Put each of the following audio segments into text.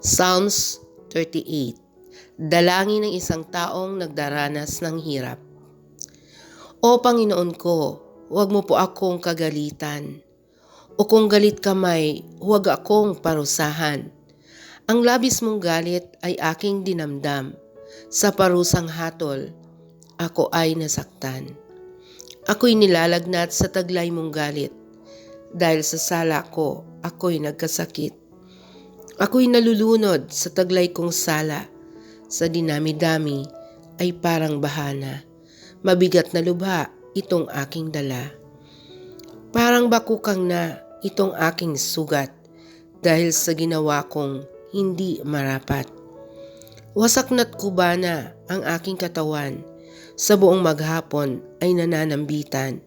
Psalms 38 Dalangin ng isang taong nagdaranas ng hirap. O Panginoon ko, huwag mo po akong kagalitan. O kung galit ka may, huwag akong parusahan. Ang labis mong galit ay aking dinamdam. Sa parusang hatol, ako ay nasaktan. Ako'y nilalagnat sa taglay mong galit. Dahil sa sala ko, ako'y nagkasakit. Ako'y nalulunod sa taglay kong sala. Sa dinami-dami ay parang bahana. Mabigat na lubha itong aking dala. Parang bakukang na itong aking sugat dahil sa ginawa kong hindi marapat. Wasak na't kubana ang aking katawan. Sa buong maghapon ay nananambitan.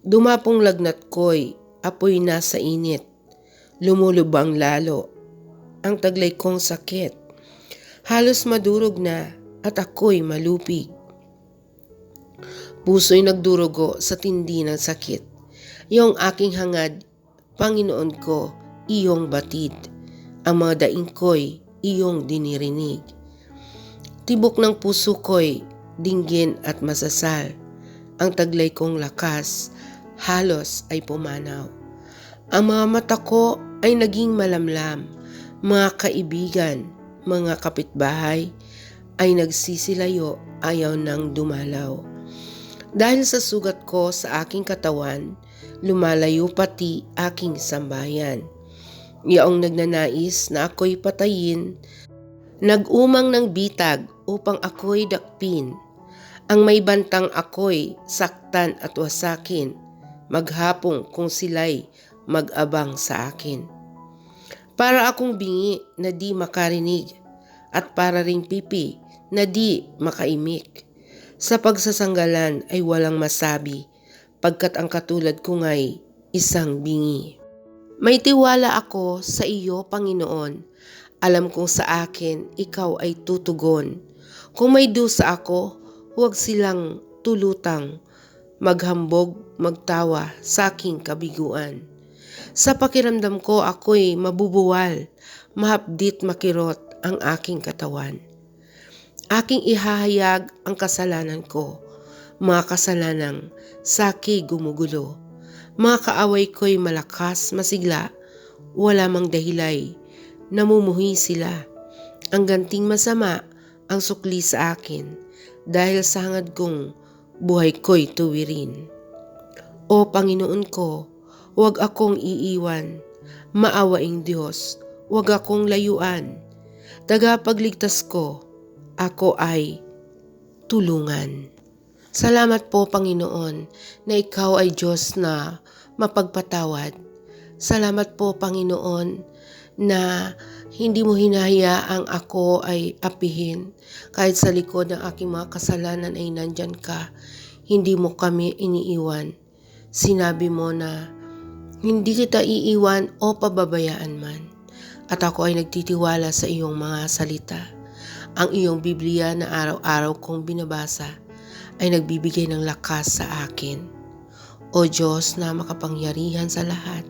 Dumapong lagnat ko'y apoy na sa init. Lumulubang lalo ang taglay kong sakit. Halos madurog na at ako'y malupig. Puso'y nagdurugo sa tindi ng sakit. Iyong aking hangad, Panginoon ko, iyong batid. Ang mga daing ko'y iyong dinirinig. Tibok ng puso ko'y dinggin at masasal. Ang taglay kong lakas, halos ay pumanaw. Ang mga mata ko ay naging malamlam mga kaibigan, mga kapitbahay ay nagsisilayo ayaw nang dumalaw. Dahil sa sugat ko sa aking katawan, lumalayo pati aking sambayan. Yaong nagnanais na ako'y patayin, nag-umang ng bitag upang ako'y dakpin. Ang may bantang ako'y saktan at wasakin, maghapong kung sila'y mag-abang sa akin. Para akong bingi na di makarinig at para ring pipi na di makaimik. Sa pagsasanggalan ay walang masabi pagkat ang katulad ko nga'y isang bingi. May tiwala ako sa iyo, Panginoon. Alam kong sa akin ikaw ay tutugon. Kung may dusa ako, huwag silang tulutang maghambog, magtawa sa aking kabiguan. Sa pakiramdam ko ako'y mabubuwal, mahapdit makirot ang aking katawan. Aking ihahayag ang kasalanan ko, mga kasalanang saki gumugulo. Mga kaaway ko'y malakas, masigla, wala mang dahilay, namumuhi sila. Ang ganting masama ang sukli sa akin dahil sa hangad kong buhay ko'y tuwirin. O Panginoon ko, Huwag akong iiwan. Maawaing Diyos, huwag akong layuan. Tagapagligtas ko, ako ay tulungan. Salamat po Panginoon na ikaw ay Diyos na mapagpatawad. Salamat po Panginoon na hindi mo hinahayaang ako ay apihin. Kahit sa likod ng aking mga kasalanan ay nandyan ka, hindi mo kami iniiwan. Sinabi mo na hindi kita iiwan o pababayaan man. At ako ay nagtitiwala sa iyong mga salita. Ang iyong Biblia na araw-araw kong binabasa ay nagbibigay ng lakas sa akin. O Diyos na makapangyarihan sa lahat,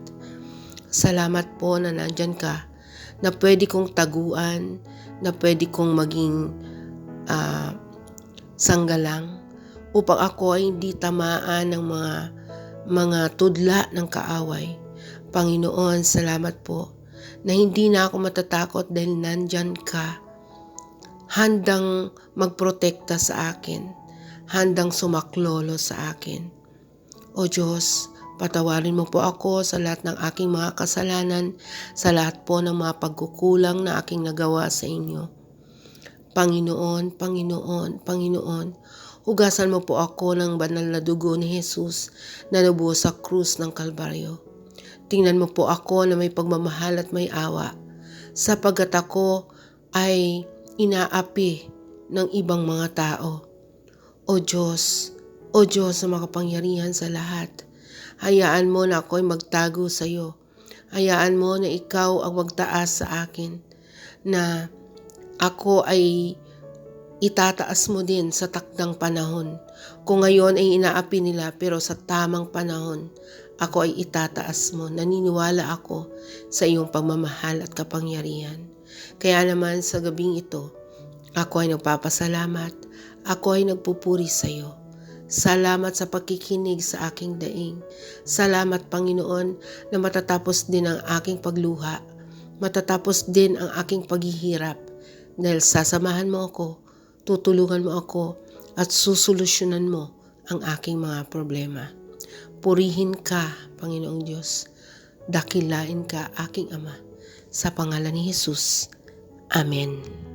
salamat po na nandyan ka, na pwede kong taguan, na pwede kong maging uh, sanggalang upang ako ay hindi tamaan ng mga mga tudla ng kaaway. Panginoon, salamat po na hindi na ako matatakot dahil nandyan ka. Handang magprotekta sa akin. Handang sumaklolo sa akin. O Diyos, patawarin mo po ako sa lahat ng aking mga kasalanan, sa lahat po ng mga pagkukulang na aking nagawa sa inyo. Panginoon, Panginoon, Panginoon, Hugasan mo po ako ng banal na dugo ni Jesus na nabuhos sa krus ng Kalbaryo. Tingnan mo po ako na may pagmamahal at may awa, sapagat ako ay inaapi ng ibang mga tao. O Diyos, O Diyos na makapangyarihan sa lahat, hayaan mo na ako'y magtago sa iyo. Hayaan mo na ikaw ang magtaas sa akin, na ako ay itataas mo din sa takdang panahon. Kung ngayon ay inaapi nila pero sa tamang panahon, ako ay itataas mo. Naniniwala ako sa iyong pagmamahal at kapangyarihan. Kaya naman sa gabing ito, ako ay nagpapasalamat, ako ay nagpupuri sa iyo. Salamat sa pakikinig sa aking daing. Salamat Panginoon na matatapos din ang aking pagluha. Matatapos din ang aking paghihirap dahil sasamahan mo ako, tutulungan mo ako at susolusyonan mo ang aking mga problema. Purihin ka, Panginoong Diyos. Dakilain ka, aking Ama. Sa pangalan ni Jesus. Amen.